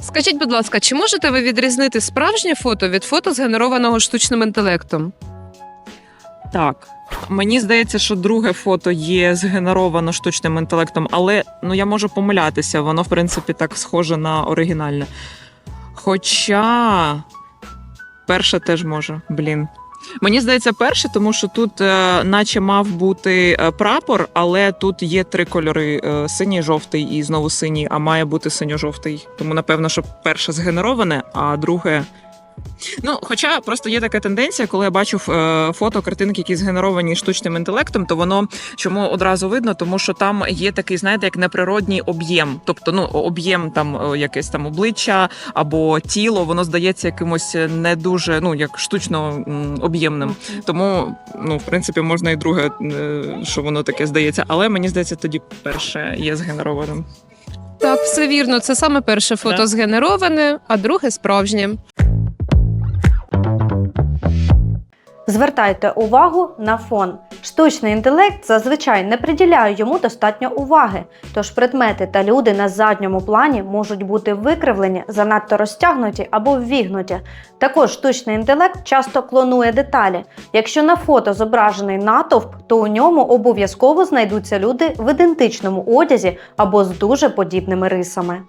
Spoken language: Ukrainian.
Скажіть, будь ласка, чи можете ви відрізнити справжнє фото від фото, згенерованого штучним інтелектом? Так. Мені здається, що друге фото є згенеровано штучним інтелектом, але ну я можу помилятися, воно в принципі так схоже на оригінальне. Хоча перше теж може, блін. Мені здається, перше, тому що тут, е, наче мав бути е, прапор, але тут є три кольори: е, синій, жовтий і знову синій, а має бути синьо-жовтий. Тому, напевно, що перше згенероване, а друге. Ну, хоча просто є така тенденція, коли я бачу е, фото, картинки, які згенеровані штучним інтелектом, то воно чому одразу видно, тому що там є такий, знаєте, як неприродній об'єм. Тобто, ну об'єм там е, якесь там обличчя або тіло, воно здається якимось не дуже, ну як штучно об'ємним. Тому, ну, в принципі, можна і друге, е, що воно таке здається, але мені здається, тоді перше є згенерованим. Так, все вірно. Це саме перше фото Да. згенероване, а друге справжнє. Звертайте увагу на фон. Штучний інтелект зазвичай не приділяє йому достатньо уваги, тож предмети та люди на задньому плані можуть бути викривлені, занадто розтягнуті або ввігнуті. Також штучний інтелект часто клонує деталі. Якщо на фото зображений натовп, то у ньому обов'язково знайдуться люди в ідентичному одязі або з дуже подібними рисами.